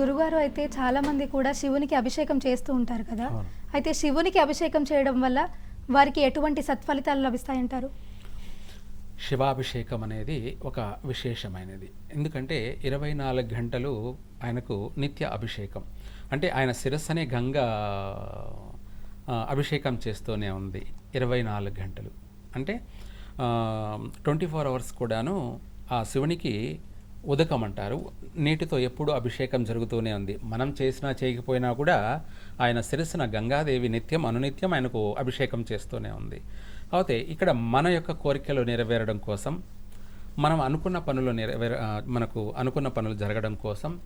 గురుగారు అయితే చాలా మంది కూడా శివునికి అభిషేకం చేస్తూ ఉంటారు కదా. అయితే శివునికి అభిషేకం చేయడం వల్ల వారికి ఎటువంటి సత్ఫలితాలు లభిస్తాయంటారు? శివాభిషేకం అనేది ఒక విశేషమైనది. ఎందుకంటే ఇరవై నాలుగు గంటలు ఆయనకు నిత్య అభిషేకం. అంటే ఆయన శిరస్సనే గంగ అభిషేకం చేస్తూనే ఉంది ఇరవై నాలుగు గంటలు. అంటే ట్వంటీ ఫోర్ అవర్స్ కూడాను ఆ శివునికి ఉదకం అంటారు నీటితో ఎప్పుడూ అభిషేకం జరుగుతూనే ఉంది. మనం చేసినా చేయకపోయినా కూడా ఆయన శిరస్సున గంగాదేవి నిత్యం అనునిత్యం ఆయనకు అభిషేకం చేస్తూనే ఉంది. అయితే ఇక్కడ మన యొక్క కోరికలు నెరవేరడం కోసం మనం అనుకున్న పనులు నెరవేర మనకు అనుకున్న పనులు జరగడం కోసం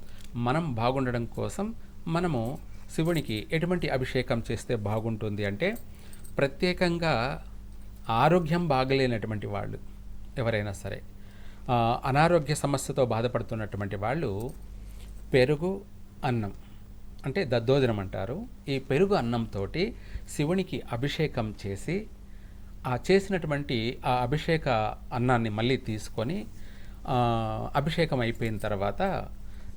మనం బాగుండడం కోసం మనము శివునికి ఎటువంటి అభిషేకం చేస్తే బాగుంటుంది అంటే ప్రత్యేకంగా ఆరోగ్యం బాగలేనటువంటి వాళ్ళు ఎవరైనా సరే అనారోగ్య సమస్యతో బాధపడుతున్నటువంటి వాళ్ళు పెరుగు అన్నం అంటే దద్దోజనం అంటారు. ఈ పెరుగు అన్నంతో శివునికి అభిషేకం చేసి ఆ చేసినటువంటి ఆ అభిషేక అన్నాన్ని మళ్ళీ తీసుకొని అభిషేకం అయిపోయిన తర్వాత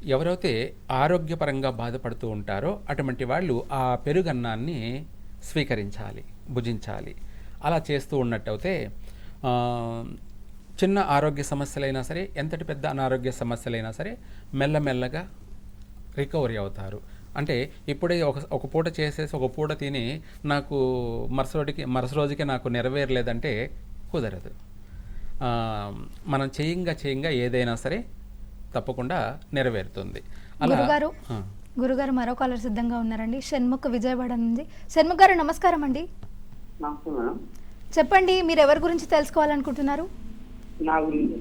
ఎవరైతే ఆరోగ్యపరంగా బాధపడుతూ ఉంటారో అటువంటి వాళ్ళు ఆ పెరుగన్నాన్ని స్వీకరించాలి భుజించాలి. అలా చేస్తూ ఉన్నట్టయితే చిన్న ఆరోగ్య సమస్యలైనా సరే ఎంతటి పెద్ద అనారోగ్య సమస్యలైనా సరే మెల్లమెల్లగా రికవరీ అవుతారు. అంటే ఇప్పుడే ఒక ఒక పూట చేసేసి ఒక పూట తిని నాకు మరుసటికి మరుస రోజుకి నాకు నెరవేరలేదంటే కుదరదు. ఆ, మనం చేయంగా చేయంగా ఏదైనా సరే తప్పకుండా నెరవేరుతుంది. గురుగారు గురుగారు మరో కాలర్ సిద్ధంగా ఉన్నారండి. షణ్ముఖ్ విజయవాడ నుంచి. షణ్ముఖ్ గారు నమస్కారం అండి. చెప్పండి మీరు ఎవరి గురించి తెలుసుకోవాలనుకుంటున్నారు? నా గురించి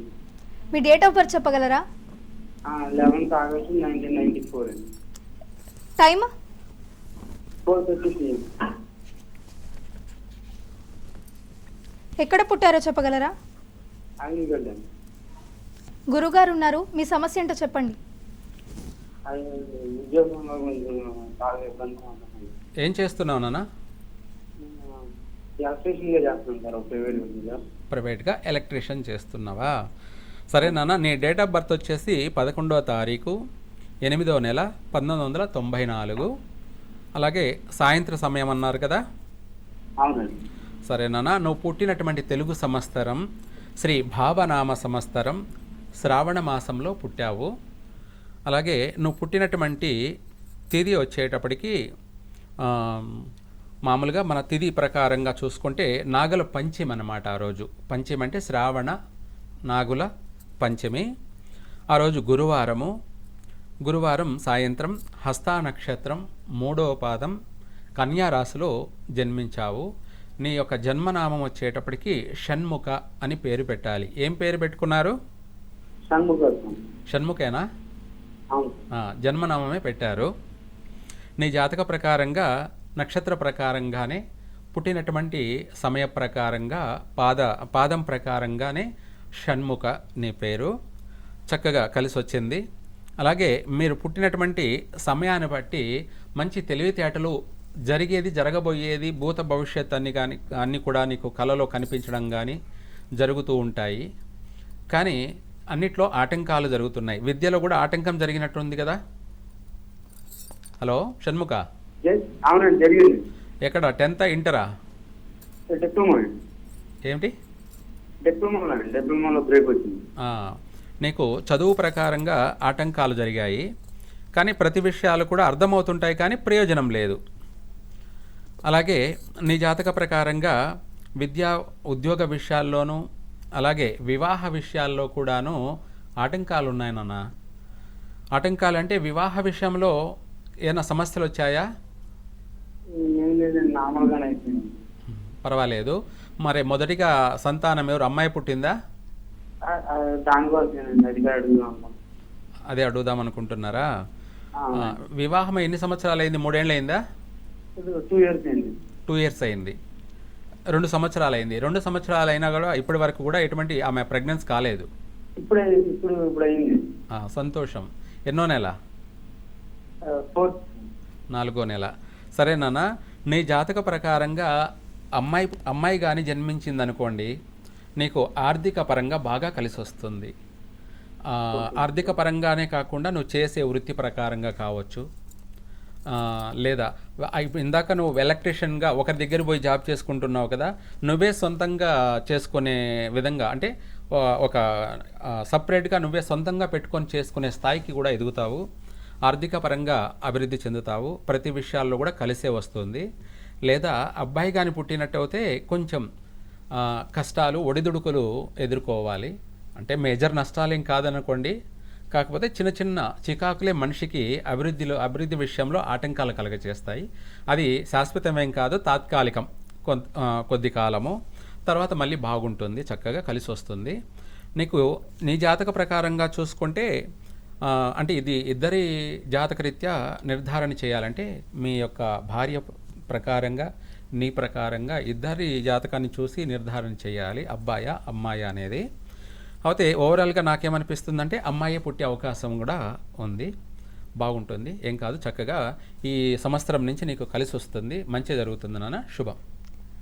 మీ డేట్ ఆఫ్ బర్త్ చెప్పగలరా? Eleventh August nineteen ninety four అండి టైమ్? ఫోర్ థర్టీ పిఎం ఎక్కడ పుట్టారో చెప్పగలరా? అండి గురుగారు ఉన్నారు మీ సమస్య ఏంటో చెప్పండి. ఉద్యోగంలో కొంచెం బాగా ఇబ్బందిగా ఉంటుంది ఏం చేస్తున్నావు నాన్న? ఎలక్ట్రీషియన్గా చేస్తున్నాను సార్ ఒక ప్రైవేట్ జాబ్ ప్రైవేట్గా ఎలక్ట్రీషియన్ చేస్తున్నావా? సరే నాన్న నీ డేట్ ఆఫ్ బర్త్ వచ్చేసి పదకొండవ తారీఖు ఎనిమిదవ నెల పంతొమ్మిది వందల తొంభై నాలుగు. అలాగే సాయంత్రం సమయం అన్నారు కదా? సరే నాన్న నువ్వు పుట్టినటువంటి తెలుగు సంవత్సరం శ్రీ భావనామ సంవత్సరం శ్రావణ మాసంలో పుట్టావు. అలాగే నువ్వు పుట్టినటువంటి తిథి వచ్చేటప్పటికి మామూలుగా మన తిథి ప్రకారంగా చూసుకుంటే నాగల పంచమి అన్నమాట ఆ రోజు. పంచమి అంటే శ్రావణ నాగుల పంచమి. ఆ రోజు గురువారము. గురువారం సాయంత్రం హస్తా నక్షత్రం మూడవ పాదం కన్యా రాశిలో జన్మించావు. నీ యొక్క జన్మనామం వచ్చేటప్పటికి షణ్ముఖ అని పేరు పెట్టాలి. ఏం పేరు పెట్టుకున్నారు? షణ్ముఖం షణ్ముఖేనా? జన్మనామమే పెట్టారు. నీ జాతక ప్రకారంగా నక్షత్ర ప్రకారంగానే పుట్టినటువంటి సమయ ప్రకారంగా పాద పాదం ప్రకారంగానే షణ్ముఖ నీ పేరు చక్కగా కలిసి వచ్చింది అలాగే మీరు పుట్టినటువంటి సమయాన్ని బట్టి మంచి తెలివితేటలు జరిగేది జరగబోయేది భూత భవిష్యత్ అన్ని కానీ అన్నీ కూడా నీకు కళలో కనిపించడం కానీ జరుగుతూ ఉంటాయి. కానీ అన్నిట్లో ఆటంకాలు జరుగుతున్నాయి. విద్యలో కూడా ఆటంకం జరిగినట్టుంది కదా? హలో షణ్ముఖ? అవునండి జరిగింది. ఎక్కడ? టెన్త్ ఇంటరా? డిప్లొమా. ఏమిటి? డిప్లొమాలో డిప్లొమాలో బ్రేక్ వచ్చింది. నీకు చదువు ప్రకారంగా ఆటంకాలు జరిగాయి కానీ ప్రతి విషయాలు కూడా అర్థమవుతుంటాయి కానీ ప్రయోజనం లేదు. అలాగే నీ జాతక ప్రకారంగా విద్యా ఉద్యోగ విషయాల్లోనూ అలాగే వివాహ విషయాల్లో కూడాను ఆటంకాలు ఉన్నాయి నాన్న. ఆటంకాలు అంటే వివాహ విషయంలో ఏమైనా సమస్యలు వచ్చాయా? నార్మల్గానే అయిపోయింది. పర్వాలేదు. మరి మొదటిగా సంతానం ఎవరు? అమ్మాయి పుట్టిందా? దానికోసమేనండి అది అడుగుదాం అనుకున్నాను. అదే అడుగుదాం అనుకుంటున్నారా? వివాహం ఎన్ని సంవత్సరాలు అయింది? మూడేళ్ళు అయిందా? టూ ఇయర్స్ అయింది. టూ ఇయర్స్ అయింది. రెండు సంవత్సరాలు అయింది. రెండు సంవత్సరాలు అయినా కూడా ఇప్పటి వరకు కూడా ఎటువంటి ఆమె ప్రెగ్నెన్స్ కాలేదు. ఇప్పుడే ఇప్పుడు ఇప్పుడు అయింది. సంతోషం. ఎన్నో నెల? నాలుగో నెల. సరే నాన్న. నీ జాతక ప్రకారంగా అమ్మాయి అమ్మాయి కానీ జన్మించింది అనుకోండి నీకు ఆర్థిక పరంగా బాగా కలిసి వస్తుంది. ఆర్థిక పరంగానే కాకుండా నువ్వు చేసే వృత్తి ప్రకారంగా కావచ్చు. లేదా ఇందాక నువ్వు ఎలక్ట్రీషియన్గా ఒకరి దగ్గర పోయి జాబ్ చేసుకుంటున్నావు కదా నువ్వే సొంతంగా చేసుకునే విధంగా అంటే ఒక సపరేట్గా నువ్వే సొంతంగా పెట్టుకొని చేసుకునే స్థాయికి కూడా ఎదుగుతావు. ఆర్థిక పరంగా అభివృద్ధి చెందుతావు. ప్రతి విషయాల్లో కూడా కలిసే వస్తుంది. లేదా అబ్బాయి కానీ పుట్టినట్టయితే కొంచెం కష్టాలు ఒడిదుడుకులు ఎదుర్కోవాలి. అంటే మేజర్ నష్టాలేం కాదనుకోండి. కాకపోతే చిన్న చిన్న చికాకులే మనిషికి అభివృద్ధిలో అభివృద్ధి విషయంలో ఆటంకాలు కలగచేస్తాయి అది శాశ్వతమేం కాదు తాత్కాలికం. కొంత కొద్ది కాలము. తర్వాత మళ్ళీ బాగుంటుంది చక్కగా కలిసి వస్తుంది నీకు నీ జాతక ప్రకారంగా చూసుకుంటే అంటే ఇది ఇద్దరి జాతకరీత్యా నిర్ధారణ చేయాలంటే మీ యొక్క భార్య ప్రకారంగా నీ ప్రకారంగా ఇద్దరి జాతకాన్ని చూసి నిర్ధారణ చేయాలి. అబ్బాయా అమ్మాయా అనేది. అయితే ఓవరాల్గా నాకేమనిపిస్తుందంటే అమ్మాయి పుట్టే అవకాశం కూడా ఉంది. బాగుంటుంది. ఏం కాదు చక్కగా ఈ సంవత్సరం నుంచి నీకు కలిసి వస్తుంది మంచి జరుగుతుంది నాన్న. శుభం.